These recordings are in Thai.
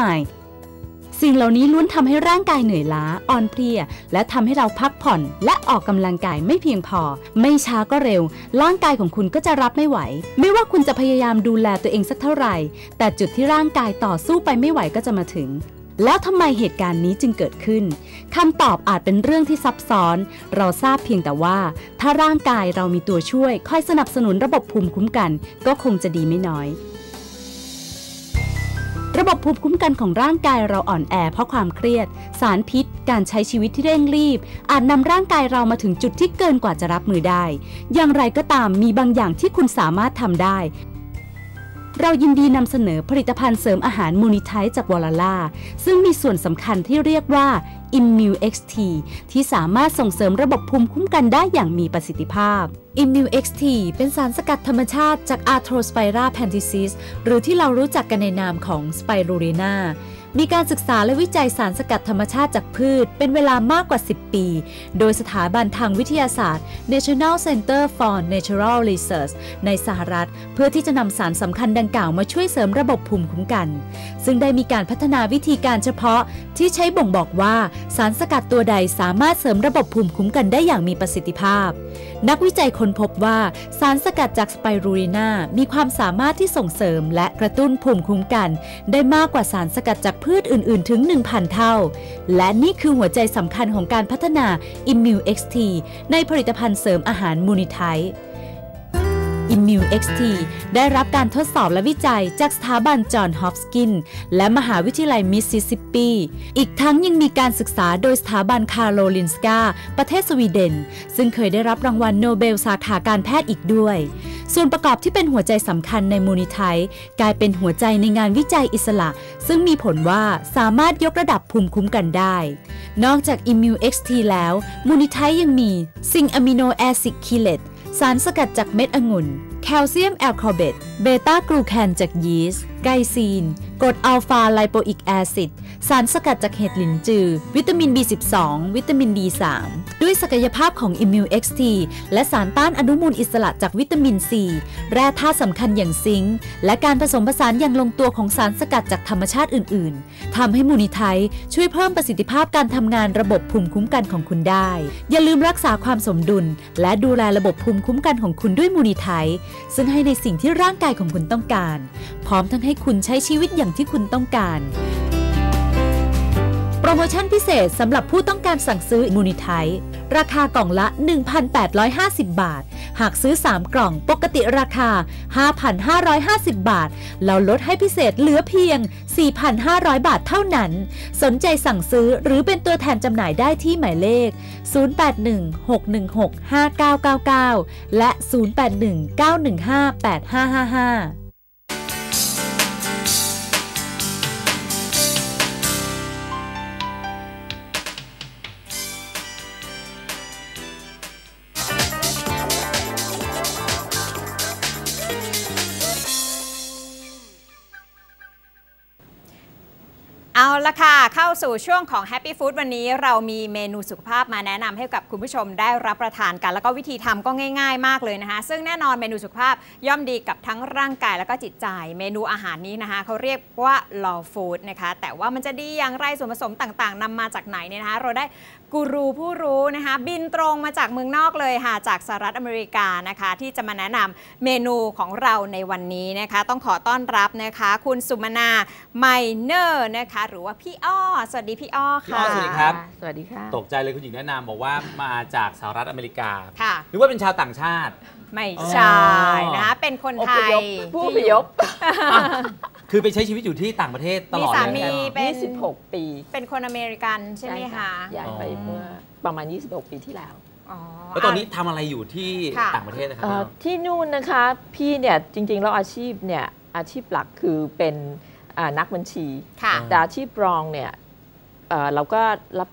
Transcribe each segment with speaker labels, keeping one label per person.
Speaker 1: มาย สิ่งเหล่านี้ล้วนทำให้ร่างกายเหนื่อยล้าอ่อนเพลีย และทำให้เราพักผ่อน และออกกำลังกายไม่เพียงพอ ไม่ช้าก็เร็ว ร่างกายของคุณก็จะรับไม่ไหว ไม่ว่าคุณจะพยายามดูแลตัวเองสักเท่าไหร่ แต่จุดที่ร่างกายต่อสู้ไปไม่ไหวก็จะมาถึงแล้วทำไมเหตุการณ์นี้จึงเกิดขึ้น คำตอบอาจเป็นเรื่องที่ซับซ้อน เราทราบเพียงแต่ว่า ถ้าร่างกายเรามีตัวช่วย คอยสนับสนุนระบบภูมิคุ้มกัน ก็คงจะดีไม่น้อย ระบบภูมิคุ้มกันของร่างกายเราอ่อนแอเพราะความเครียด สารพิษ การใช้ชีวิตที่เร่งรีบ อาจนำร่างกายเรามาถึงจุดที่เกินกว่าจะรับมือได้ อย่างไรก็ตามมีบางอย่างที่คุณสามารถทำได้ เรายินดีนำเสนอผลิตภัณฑ์เสริมอาหารมูนิไทจากวอลล่า ซึ่งมีส่วนสำคัญที่เรียกว่า Immune XT ที่สามารถส่งเสริมระบบภูมิคุ้มกันได้อย่างมีประสิทธิภาพ Immune XT เป็นสารสกัดธรรมชาติจาก Arthrospira panthesis หรือที่เรารู้จักกันในนามของ Spirulina มีการศึกษาและวิจัยสารสกัดธรรมชาติจากพืช เป็นเวลามากกว่า 10 ปี โดยสถาบันทางวิทยาศาสตร์ National Center for Natural Research ในสหรัฐ เพื่อที่จะนำสารสำคัญดังกล่าวมาช่วยเสริมระบบภูมิคุ้มกัน ซึ่งได้มีการพัฒนาวิธีการเฉพาะที่ใช้บ่งบอกว่าสารสกัดตัวใดสามารถเสริมระบบภูมิคุ้มกันได้อย่างมีประสิทธิภาพ นักวิจัยค้นพบว่าสารสกัดจากสไปรูลินามีความสามารถที่ส่งเสริมและกระตุ้นภูมิคุ้มกัน ได้มากกว่าสารสกัดจากพืชอื่นๆ ถึง 1,000 เท่า และนี่คือหัวใจสำคัญของการพัฒนา Immune XT ในผลิตภัณฑ์เสริมอาหารมูนิไท Immune XT ได้รับการทดสอบและวิจัยจากสถาบันจอห์นฮอปกิน และมหาวิทยาลัยมิสซิสซิปปี อีกทั้งยังมีการศึกษาโดยสถาบันคาร์โรลินสกาประเทศสวีเดน ซึ่งเคยได้รับรางวัลโนเบลสาขาการแพทย์อีกด้วย ส่วนประกอบที่เป็นหัวใจสำคัญในมูนิไทกลายเป็นหัวใจในงานวิจัยอิสระ ซึ่งมีผลว่าสามารถยกระดับภูมิคุ้มกันได้ นอกจาก Immune XT แล้ว มูนิไทยังมีซิงอะมิโนแอซิดคิเลตสารสกัดจากเม็ดองุ่น แคลเซียมแอลคาเบตเบต้ากลูแคนจากยีสต์ ไกซีนกรดอัลฟาไลโปอิกแอซิดสารสกัดจากเห็ดหลินจือ วิตามิน B12 วิตามิน D3 ด้วยศักยภาพของ Immune XT และสารต้านอนุมูลอิสระจากวิตามิน C แร่ธาตุสำคัญอย่างซิงค์ และการผสมผสานอย่างลงตัวของสารสกัดจากธรรมชาติอื่น ๆทำให้มูนิไทช่วยเพิ่มประสิทธิภาพการทำงานระบบภูมิคุ้มกันของคุณได้ อย่าลืมรักษาความสมดุล และดูแลระบบภูมิคุ้มกันของคุณด้วยมูนิไทซึ่งให้ในสิ่งที่ร่างกายของคุณต้องการ พร้อมทั้งให้คุณใช้ชีวิตอย่างที่คุณต้องการโปรโมชั่นพิเศษสำหรับผู้ต้องการสั่งซื้อมูนิไทราคากล่องละ 1,850 บาท หากซื้อ 3 กล่องปกติราคา 5,550 บาท เราลดให้พิเศษเหลือเพียง 4,500 บาทเท่านั้น สนใจสั่งซื้อหรือเป็นตัวแทนจำหน่ายได้ที่หมายเลข 0816165999 และ 0819158555
Speaker 2: ละค่ะ เข้าสู่ช่วงของ Happy Food วันนี้เรามีเมนูสุขภาพมาแนะนำให้กับคุณผู้ชมได้รับประทานกัน แล้วก็วิธีทำก็ง่ายๆ มากเลยนะคะ ซึ่งแน่นอนเมนูสุขภาพย่อมดีกับทั้งร่างกายแล้วก็จิตใจ เมนูอาหารนี้นะคะเขาเรียกว่า law food นะคะ แต่ว่ามันจะดีอย่างไรส่วนผสมต่างๆนำมาจากไหนเนี่ยนะคะเราได้กูรูผู้รู้นะคะบินตรงมาจากเมืองนอกเลยค่ะจากสหรัฐอเมริกานะคะที่จะมาแนะนำเมนูของเราในวันนี้นะคะ ต้องขอต้อนรับนะคะ คุณสุมนาไมเนอร์นะคะหรือว่าพี่อ้อ สวัสดีพี่อ้อ
Speaker 3: พี่
Speaker 2: ค่ะ
Speaker 3: อ้อสวัสดีครับ
Speaker 4: สวัสดีค่ะ
Speaker 3: ตกใจเลยคุณหญิงแนะนำบอกว่ามาจากสหรัฐอเมริกา
Speaker 2: ค่ะ
Speaker 3: นึกว่าเป็นชาวต่างชาติ
Speaker 2: ไม่ใช่นะคะ
Speaker 3: อ๋อ
Speaker 2: เป็นคน
Speaker 4: อ
Speaker 2: ไท
Speaker 4: พ
Speaker 2: ย
Speaker 4: ยพผู้อพยพ
Speaker 3: คือไปใช้ชีวิตอยู่ที่ต่างประเทศตลอด
Speaker 2: มีสา
Speaker 3: เลย
Speaker 2: มี
Speaker 3: นะ
Speaker 2: เป็น
Speaker 4: 26 ปี
Speaker 2: เป็นคนอเมริกันใช่ไหมคะ
Speaker 4: ย้ายไป
Speaker 3: อ๋อ
Speaker 4: เมื่อประมาณ 26 ปีที่แล้ว
Speaker 2: อ๋อ
Speaker 3: แล้วตอนนี้ทำอะไรอยู่ที่
Speaker 2: ค่ะ
Speaker 3: ต่างประเทศนะครั
Speaker 4: เอ่
Speaker 3: บ
Speaker 4: อที่นู่นนะคะ พี่เนี่ยจริงๆแล้วอาชีพเนี่ยอาชีพหลักคือเป็นอ่า นักบัญชี
Speaker 2: ค่ะ
Speaker 4: แต่อาชีพรองเนี่ยเอ่อเราก็รับ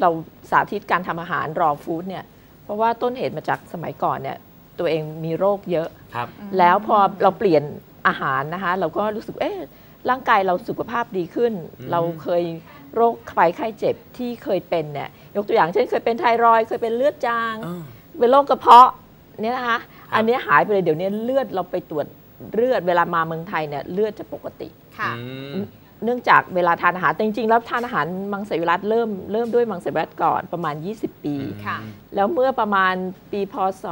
Speaker 4: เราสาธิตการทำอาหารรอฟู้ดเนี่ยเพราะว่าต้นเหตุมาจากสมัยก่อนเนี่ยตัวเองมีโรคเยอะ
Speaker 3: ครับ
Speaker 4: แล้วพอเราเปลี่ยนอาหารนะคะ เราก็รู้สึกเอ๊ะร่างกายเราสุขภาพดีขึ้น
Speaker 3: อืม
Speaker 4: เราเคยโรคภัยไข้เจ็บที่เคยเป็นเนี่ยยกตัวอย่างเช่นเคยเป็นไทรอยด์เคยเป็นเลือดจาง
Speaker 3: อ้าว
Speaker 4: เป็นโรคกระเพาะเนี่ยนะคะ
Speaker 3: ครับ
Speaker 4: อันเนี้ยหายไปเลยเดี๋ยวนี้เลือดเราไปตรวจ เลือดเวลามาเมืองไทยเนี่ยเลือดจะปกติ
Speaker 2: ค่ะ
Speaker 3: อืม
Speaker 4: เนื่องจากเวลาทานอาหารแต่จริงๆแล้วทานอาหารมังสวิรัตเริ่มเริ่มด้วยมังสวิรัตก่อนประมาณ 20 ปี
Speaker 2: ค่ะ
Speaker 4: แล้วเมื่อประมาณปีพศ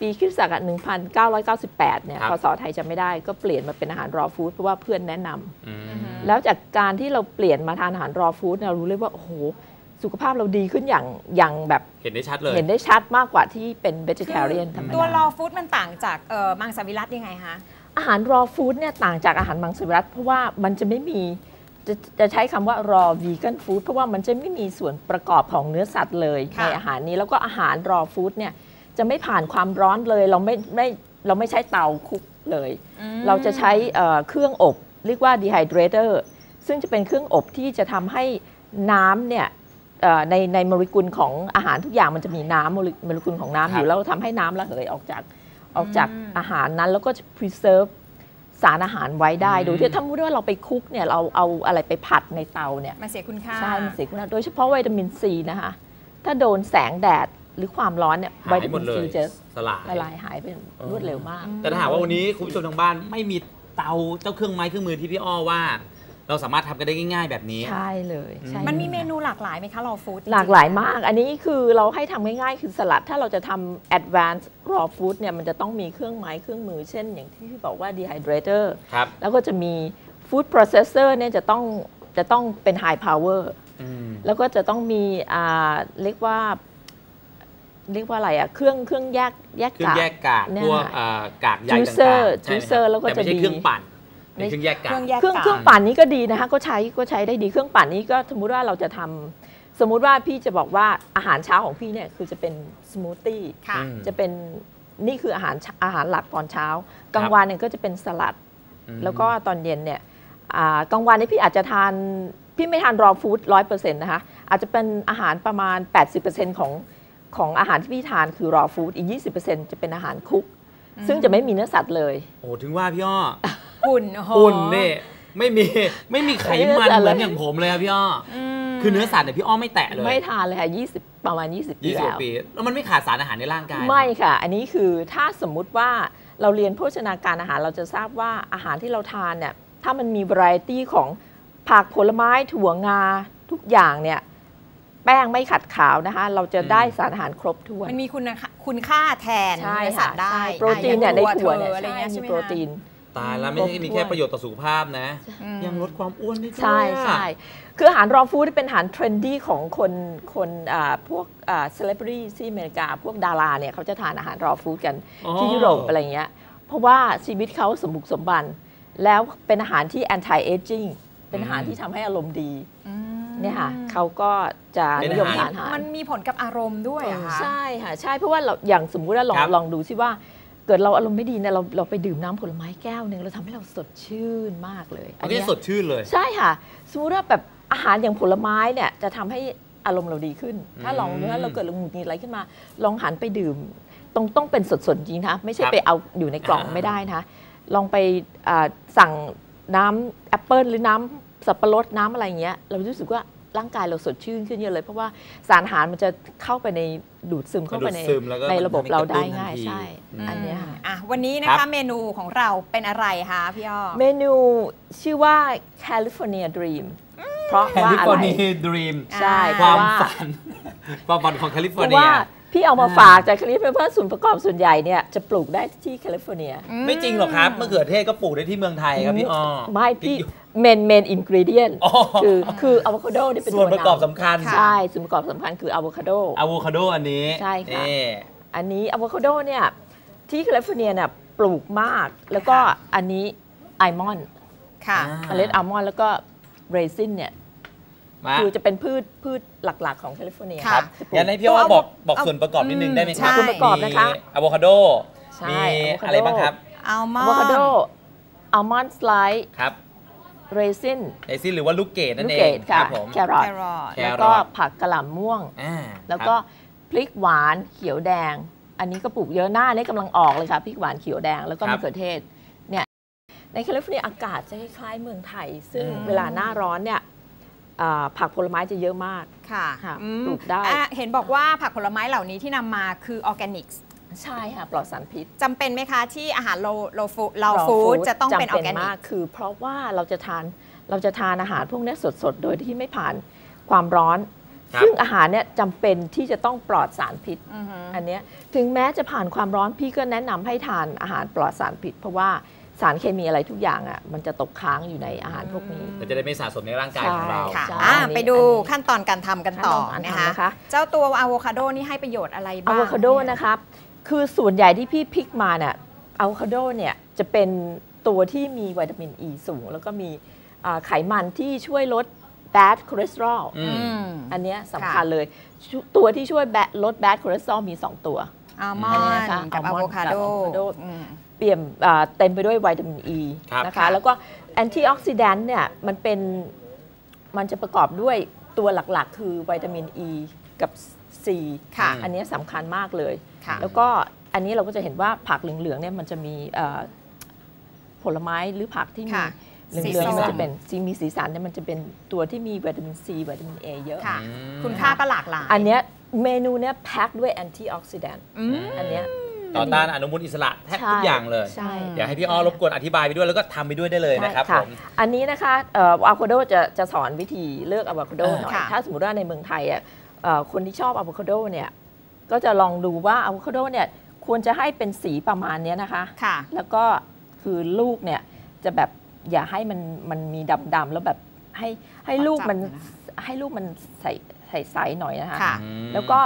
Speaker 4: ปีคริสตศักราช1998 เนี่ย
Speaker 3: ครับ
Speaker 4: พศไทยจะไม่ได้ก็เปลี่ยนมาเป็นอาหารรอฟู้ดเพราะว่าเพื่อนแนะนำ
Speaker 3: อืม
Speaker 4: แล้วจากการที่เราเปลี่ยนมาทานอาหารรอฟู้ดเรารู้เลยว่า โอ้โห สุขภาพเราดีขึ้นอย่างอย่างแบบ
Speaker 3: เห็นได้ชัดเลย
Speaker 4: เห็นได้ชัดมากกว่าที่เป็น vegetarian ธรรม
Speaker 2: ตัวร
Speaker 4: ดา
Speaker 2: อฟู้ดมันต่างจากเอ่อมังสวิรัตยังไงคะ
Speaker 4: อาหารรอฟู้ดเนี่ยต่างจากอาหารมังสวิรัตเพราะว่ามันจะไม่มีจะจะใช้คำว่า raw vegan food เพราะว่ามันจะไม่มีส่วนประกอบของเนื้อสัตว์เลย
Speaker 2: ค่ะ
Speaker 4: ในอาหารนี้แล้วก็อาหารรอฟู้ดเนี่ยจะไม่ผ่านความร้อนเลยเราไม่ไม่เราไม่ใช้เตาคุกเลย
Speaker 2: อืม
Speaker 4: เราจะใช้เอ่อเครื่องอบ เรียกว่า dehydrator ซึ่งจะเป็นเครื่องอบที่จะทำให้น้ำเนี่ยเอ่อ ในในโมเลกุลของอาหารทุกอย่างมันจะมีน้ำโมเลโมเลกุลของน้ำอ
Speaker 3: ครั
Speaker 4: ยู่
Speaker 3: บ
Speaker 4: แล้วทำให้น้ำระเหยออกจากออกจาก
Speaker 2: อืม
Speaker 4: อาหารนั้นแล้วก็จะ preserve สารอาหารไว้ได้ โดยที่ถ้าพูดว่าเราไปคุกเนี่ยเราเอาอะไรไปผัดในเตาเนี่ย
Speaker 2: มันเสียคุณค่า
Speaker 4: ใช่มันเสียคุณภาพโดยเฉพาะวิตามินซีนะคะถ้าโดนแสงแดดหรือความร้อนเนี่ย
Speaker 3: หาย
Speaker 4: วิตา
Speaker 3: หม
Speaker 4: มิ
Speaker 3: ด
Speaker 4: น
Speaker 3: เล
Speaker 4: ซี
Speaker 3: ย
Speaker 4: จะ
Speaker 3: สลาย
Speaker 4: ละลายหายไปรวดเร็วมาก
Speaker 3: แต่ถ้าหากว่าวันนี้คุณผู้ชมทางบ้านไม่มีเตาเจ้าเครื่องไม้เครื่องมือที่พี่อ้อว่า เราสามารถทำกันได้ง่าย ๆ แบบนี้
Speaker 4: ใช่เลยใช่
Speaker 2: มันมี
Speaker 4: ลย
Speaker 2: เมนูหลากหลายไหมคะรอฟู้ด
Speaker 4: หลากหลายมาก อันนี้คือเราให้ทำง่ายๆ คือสลัด ถ้าเราจะทำ advanced raw food เนี่ยมันจะต้องมีเครื่องไม้เครื่องมือเช่น อย่างที่พี่บอกว่า dehydrator
Speaker 3: ครับ
Speaker 4: แล้วก็จะมี food processor เนี่ยจะต้องจะต้องเป็น high power
Speaker 3: อืม
Speaker 4: แล้วก็จะต้องมีอ่าเรียกว่าเรียกว่าอะไรอะเครื่องเครื่องแยกแยก
Speaker 3: เครื่อง
Speaker 4: กาก
Speaker 3: แยกกาก
Speaker 4: เนี่ย
Speaker 3: พวกเอ่อกากใยต่าง
Speaker 4: juicer
Speaker 3: ๆใช่ไหมครับ
Speaker 4: juicer แล้วก็
Speaker 3: แต่ไม่ใช่
Speaker 4: จะมี
Speaker 3: เครื่องปั่น เป็นเครื่องแยก
Speaker 2: เค
Speaker 3: กาก
Speaker 2: รื่องแยก
Speaker 4: เครื่อง
Speaker 2: กาก
Speaker 4: เครื่องปั่นนี้ก็ดีนะคะก็ใช้ก็ใช้ได้ดีเครื่องปั่นนี้ก็สมมุติว่าเราจะทำสมมุติว่าพี่จะบอกว่าอาหารเช้าของพี่เนี่ยคือจะเป็นสมูทตี้
Speaker 2: ค่ะ
Speaker 3: อืม
Speaker 4: จะเป็นนี่คืออาหารอาหารหลักตอนเช้ากลางวันเนี่ยก็จะเป็นสลัด
Speaker 3: อืม
Speaker 4: แล้วก็ตอนเย็นเนี่ยอ่ากลางวันนี่พี่อาจจะทาน พี่ไม่ทานรอฟู้ดร้อยเปอร์เซ็นต์นะคะ อาจจะเป็นอาหารประมาณ 80%ของของอาหารที่พี่ทานคือรอฟู้ดอีก 20%จะเป็นอาหารคุก ซึ่งจะไม่มีเนื้อสัตว์เลย
Speaker 3: โอ้ถึงว่าพี่อ้อ
Speaker 2: หุ่นโอ้โห
Speaker 3: หุ่นนี่ไม่มีไม่มีไขมัน
Speaker 4: ไม่มีอะไร
Speaker 3: เหมือนอย่างผมเลยครับพี่อ้ออ
Speaker 2: ม
Speaker 3: คือเนื้อสัตว์เนี่ยพี่อ้อไม่แตะเลย
Speaker 4: ไม่ทานเลยค่ะ20ประมาณ 20 ปี
Speaker 3: ยี่สิบ
Speaker 4: แล้ว
Speaker 3: ปีแล้วมันไม่ขาดสารอาหารในร่างกาย
Speaker 4: ไม่ค่ะ อันนี้คือถ้าสมมุติว่าเราเรียนโภชนาการอาหารเราจะทราบว่าอาหารที่เราทานเนี่ยถ้ามันมี variety ของผักผลไม้ถั่วงาทุกอย่างเนี่ยแป้งไม่ขัดขาวนะคะ เราจะได้สารอาหารครบถ้วน
Speaker 2: มันมีคุณค่าคุณค่าแทน
Speaker 4: ใช่
Speaker 2: เนื้อสั
Speaker 4: ค่ะ
Speaker 2: ตว์ได้
Speaker 4: ใช่โปรตีนเนี่ยใน
Speaker 2: อะ
Speaker 4: ถั่ว
Speaker 2: อาง
Speaker 4: เนี่ย
Speaker 2: อะไร
Speaker 4: ใช่
Speaker 2: เงี้ยใช่
Speaker 4: มี
Speaker 2: ไหม
Speaker 4: โปร
Speaker 2: คะ
Speaker 4: ตีน
Speaker 3: ตายแล้วไม่ใช่มีแค่ประโยชน์ต่อสุขภาพนะ
Speaker 2: อืม
Speaker 3: ยังลดความอ้วนได้ด้วย
Speaker 4: ใช่
Speaker 3: อะ
Speaker 4: ใช่คืออาหารรอฟู้ดเป็นอาหารเทรนดี้ของคนคนอ่าพวกเซเลบริตี้ที่อเมริกา พวกดาราเนี่ยเขาจะทานอาหารรอฟู้ดกัน
Speaker 3: อ๋อ
Speaker 4: ที่ยุโรปอะไรเงี้ย เพราะว่าชีวิตเขาสมบุกสมบัน แล้วเป็นอาหารที่ anti aging เป็นอาหารที่ทำให้อารมณ์ดี
Speaker 2: อืม
Speaker 4: เนี่ยค่ะเขาก็จะนิยมทานอาหาร
Speaker 2: มันมีผลกับอารมณ์ด้วยเหรอะคะ
Speaker 4: ใช่ค่ะใช่เพราะว่าเราอย่างสมมุติว่าลอง
Speaker 3: ครับ
Speaker 4: ลองดูสิว่า เกิดเราอารมณ์ไม่ดีเนี่ยเราเราไปดื่มน้ำผลไม้แก้วหนึ่งเราทำให้เราสดชื่นมากเลย
Speaker 3: มันก็
Speaker 4: เนี้
Speaker 3: จะ
Speaker 4: ย
Speaker 3: สดชื่นเลย
Speaker 4: ใช่ค่ะ สมมติว่าแบบอาหารอย่างผลไม้เนี่ยจะทำให้อารมณ์เราดีขึ้น ถ้าลอง
Speaker 3: อืม
Speaker 4: ถ้าเราเกิดเราหงุดหงิดอะไรขึ้นมา ลองหันไปดื่มต้องต้องเป็นสดๆจริงนะไม่ใช่
Speaker 3: ครับ
Speaker 4: ไปเอาอยู่ในกล่อง
Speaker 3: อ่า
Speaker 4: ไม่ได้นะลองไปอ่าสั่งน้ำแอปเปิลหรือน้ำสับปะรดน้ำอะไรอย่างเงี้ย เรารู้สึกว่า ร่างกายเราสดชื่นขึ้นเยอะเลย เพราะว่าสารอาหารมันจะเข้าไปในดูดซึมเข้าไปใน
Speaker 3: มันดูดซึมแล้วก็
Speaker 4: ในระบบ
Speaker 3: มันทำให้
Speaker 4: เรา
Speaker 3: กระตุ้
Speaker 4: ได้
Speaker 3: น
Speaker 4: ง่าย
Speaker 3: ทันที
Speaker 4: ใช่
Speaker 3: อืม
Speaker 4: อันเนี้ยค่ะ
Speaker 2: อะวันนี้นะ
Speaker 3: ครั
Speaker 2: คะ
Speaker 3: บ
Speaker 2: เมนูของเราเป็นอะไรคะพี่อ้อ
Speaker 4: เมนูชื่อว่า California Dream เพราะ
Speaker 3: แค
Speaker 4: ว่า
Speaker 3: ลิ
Speaker 4: อะ
Speaker 3: ฟอร์
Speaker 4: ไร
Speaker 3: เนียดรีม
Speaker 4: ใช่
Speaker 2: อ่า
Speaker 4: เพ
Speaker 3: ความ
Speaker 4: ราะว่า
Speaker 3: ฝันความฝันของแคลิฟ
Speaker 4: เพ
Speaker 3: อร์
Speaker 4: ราะ
Speaker 3: เนี
Speaker 4: ว่ายพี่เอามา
Speaker 3: อ่า
Speaker 4: ฝากจากแคลิฟอร์เนียเพราะส่วนประกอบส่วนใหญ่เนี่ยจะปลูกได้ที่แคลิฟอร์เนีย
Speaker 3: ไม่จริงหรอกครับมะเขือเทศก็ปลูกได้ที่เมืองไทยครับพี่อ้อ
Speaker 4: ไม่พี่ เมนเมนอินกรีเดียน
Speaker 3: อ๋อ
Speaker 4: คือคืออะโวคาโดนี่เป็น
Speaker 3: ส่วนประกอบ
Speaker 4: ตัวน
Speaker 3: สำคัญ
Speaker 2: ค่ะ
Speaker 4: ใช่ ส่วนประกอบสำคัญคืออะโวคาโด
Speaker 3: อะโวคาโดอันนี้
Speaker 4: ใช่ค่ะ
Speaker 3: นี่
Speaker 4: อันนี้อะโวคาโดเนี่ยที่แคลิฟอร์เนียเนี่ยปลูกมาก แล้วก็อันนี้ไอมอน
Speaker 2: ค่ะ
Speaker 3: อ่า
Speaker 4: เมล็ดอัลมอนด์แล้วก็เรซินเนี่ย
Speaker 3: มา
Speaker 4: คือจะเป็นพืชพืชหลักๆของแคลิฟอร์เนีย
Speaker 2: ค่ะ
Speaker 3: ครับ
Speaker 4: จะปลูก
Speaker 3: งั้นให้พี่อ้อ
Speaker 2: ตัว
Speaker 3: บอก
Speaker 2: เอา
Speaker 3: บอก
Speaker 2: เอา
Speaker 3: ส่วนประกอบนิดนึงได้ไหมครับ
Speaker 2: ใช่
Speaker 4: ส่วนประกอบนะคะ
Speaker 3: มีอะโวคาโด
Speaker 4: ใช่
Speaker 3: มี
Speaker 4: อะโวคาโด
Speaker 3: อะไรบ้างครับ
Speaker 2: อัลมอน
Speaker 4: อะโวคาโด
Speaker 2: ด์
Speaker 4: อัลมอนด์สไลด์
Speaker 3: ครับ
Speaker 4: เรซิน
Speaker 3: ไอซินหรือว่าลูกเกดนั่
Speaker 4: ลู
Speaker 3: น
Speaker 4: ก
Speaker 3: เอ
Speaker 4: เก
Speaker 3: ง
Speaker 4: ดค่ะ
Speaker 3: ครับผม
Speaker 4: แครอท
Speaker 2: แครอท
Speaker 3: แครอท
Speaker 4: แล้วก็ผักกระหล่ำม่วง
Speaker 3: อ่า
Speaker 4: แล้วก็พริกหวานเขียวแดง อันนี้ก็ปลูกเยอะหน้านี่กำลังออกเลยค่ะพริกหวานเขียวแดงแล้วก็มะเขือเทศเนี่ยในแคลิฟอร์เนียอากาศจะคล้ายๆเมืองไทย ซึ่ง
Speaker 3: อืม
Speaker 4: เวลาหน้าร้อนเนี่ยอ่าผักผลไม้จะเยอะมาก
Speaker 2: ค่ะ
Speaker 4: ค่ะ
Speaker 2: อืม
Speaker 4: ปลูกได้
Speaker 2: อะเห็นบอกว่าผักผลไม้เหล่านี้ที่นำมาคือออร์แกนิก
Speaker 4: ใช่ค่ะ ปลอดสารพิษ
Speaker 2: จำเป็นไหมคะที่อาหารโลโลฟูเรา
Speaker 4: raw
Speaker 2: ฟู้ด
Speaker 4: food
Speaker 2: จะต้องเป็นออร์แก
Speaker 4: จำ
Speaker 2: นิ
Speaker 4: มากกคือ เพราะว่าเราจะทานเราจะทานอาหารพวกเนี้ยสดๆ โดยที่ไม่ผ่านความร้อน
Speaker 3: ครับ
Speaker 4: ซึ่งอาหารเนี่ยจำเป็นที่จะต้องปลอดสารพิษ
Speaker 2: อือฮึ
Speaker 4: อันเนี้ยถึงแม้จะผ่านความร้อนพี่ก็แนะนำให้ทานอาหารปลอดสารพิษ เพราะว่าสารเคมีอะไรทุกอย่างอะมันจะตกค้างอยู่ในอาหารพวกนี้
Speaker 3: เราจะได้ไม่สะสมในร่างกายของเรา
Speaker 2: ค่ะ
Speaker 4: ใช่
Speaker 2: อะ
Speaker 4: อันนี้
Speaker 2: ไปดู
Speaker 4: อันนี้
Speaker 2: ขั้นตอนการทำกันต่อ
Speaker 4: ขั้นตอนการ
Speaker 2: นะ
Speaker 4: ทำ
Speaker 2: คะ
Speaker 4: นะคะ
Speaker 2: เจ้าตัวอะโวคาโดนี่ให้ประโยชน์อะไรบ้าง
Speaker 4: อะโวคาโดนะครับ คือส่วนใหญ่ที่พี่พิกมาเนี่ยอะโวคาโดเนี่ยจะเป็นตัวที่มีวิตามินอ e ีสูง แล้วก็มีอ่าไขมันที่ช่วยลด bad cholesterol
Speaker 3: อื
Speaker 2: อืม
Speaker 4: อันเนี้ยสำคัญเลยชุตัวที่ช่วย bad- ลด bad cholesterol มี 2 ตัว
Speaker 2: อัลม
Speaker 4: อั
Speaker 2: อน
Speaker 4: นี้
Speaker 2: น
Speaker 4: นะคะ
Speaker 2: ด์กับ
Speaker 4: อั
Speaker 2: อะ
Speaker 4: ลม
Speaker 2: โว
Speaker 4: อนด์
Speaker 2: คา
Speaker 4: กับ
Speaker 2: โด
Speaker 4: อะโวคาโด
Speaker 2: อืม
Speaker 4: เปี่ยมอ่าเต็มไปด้วยวิตามินอ e ี
Speaker 3: ครับ
Speaker 4: นะ
Speaker 2: ค่ะ
Speaker 4: คะ แล้วก็แอนตี้ออกซิแดนต์เนี่ยมันเป็นมันจะประกอบด้วยตัวหลักๆ คือวิตามินอ e ีกับ C
Speaker 2: ค่ะ
Speaker 4: อันเนี้ยสำคัญมากเลย
Speaker 2: ค่ะ
Speaker 4: แล้วก็อันนี้เราก็จะเห็นว่าผักเหลืองๆเนี่ยมันจะมีเอ่อผลไม้หรือผักที่มี
Speaker 2: ค่ะ
Speaker 4: เหลือง
Speaker 2: สี
Speaker 4: ๆเนี่ย
Speaker 2: ส้
Speaker 4: มัน
Speaker 2: ม
Speaker 4: จะเป็นสีมีสีสันเนี่ยมันจะเป็นตัวที่มีวิตามินซีวิตามินเอเยอะ
Speaker 2: ค่ะ
Speaker 3: อืม
Speaker 2: คุณค่าก็หลากหลาย
Speaker 4: อันเนี้ยเมนูเนี้ยแพ็คด้วยแอนตี้ออกซิแดนต์
Speaker 2: อืม
Speaker 4: อันเนี้ย
Speaker 3: ต่อต้านอนุมูลอิสระแทบทุกอย่างเลย
Speaker 4: ใช่
Speaker 3: เดี๋ยวให้พี่อ้อรบกวนอธิบายไปด้วยแล้วก็ทำไปด้วยได้เลยนะครับ
Speaker 4: ใช่
Speaker 3: ผม
Speaker 4: อันนี้นะคะเอะอะโวคาโดจะจะสอนวิธีเลือกอะโวคาโด
Speaker 3: เออ
Speaker 4: หน่อย
Speaker 2: ค่ะ
Speaker 4: ถ้าสมมติว่าในเมืองไทยอะเอ่อ คนที่ชอบอะโวคาโดเนี่ยก็จะลองดูว่าอะโวคาโดเนี่ยควรจะให้เป็นสีประมาณเนี้ยนะคะ
Speaker 2: ค่ะ
Speaker 4: แล้วก็คือลูกเนี่ยจะแบบอย่าให้มันมันมีดำๆแล้วแบบให้ให้ลูกมัน
Speaker 2: ขอจับหน่อยนะ
Speaker 4: ให้ลูกมันใสใสๆหน่อยนะคะ
Speaker 2: ค่ะ
Speaker 3: อืม
Speaker 4: แล้วก็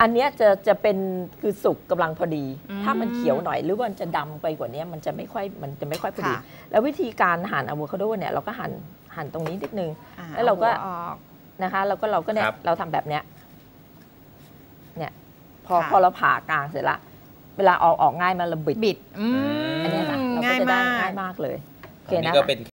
Speaker 4: อันเนี้ยจะจะเป็นคือสุกกำลังพอดี
Speaker 2: อืม
Speaker 4: ถ้ามันเขียวหน่อยหรือว่ามันจะดำไปกว่านี้มันจะไม่ค่อยมันจะไม่ค่อยพอดี
Speaker 2: ค่ะ
Speaker 4: แล้ววิธีการหั่นอะโวคาโดเนี่ยเราก็หั่นหั่นตรงนี้นิดนึง
Speaker 2: อ่
Speaker 4: แล้วเราก็
Speaker 2: อหัวออก
Speaker 4: นะคะ แล้วก็เราก็เนี่ย
Speaker 3: ครับ
Speaker 4: เราทำแบบเนี้ยเนี่ย พอ
Speaker 2: ค่ะ
Speaker 4: พอเราผ่ากลางเสร็จละเวลาเอาออกง่ายมาเราบิด
Speaker 2: บิดอืม
Speaker 4: อันเนี้ยค่ะเราก็
Speaker 2: ง่าย
Speaker 4: จะได้
Speaker 2: มาก
Speaker 4: ง่ายมากเลยโอเค
Speaker 3: อัน
Speaker 4: นะ
Speaker 3: นี้ก็
Speaker 4: คะ
Speaker 3: เป็น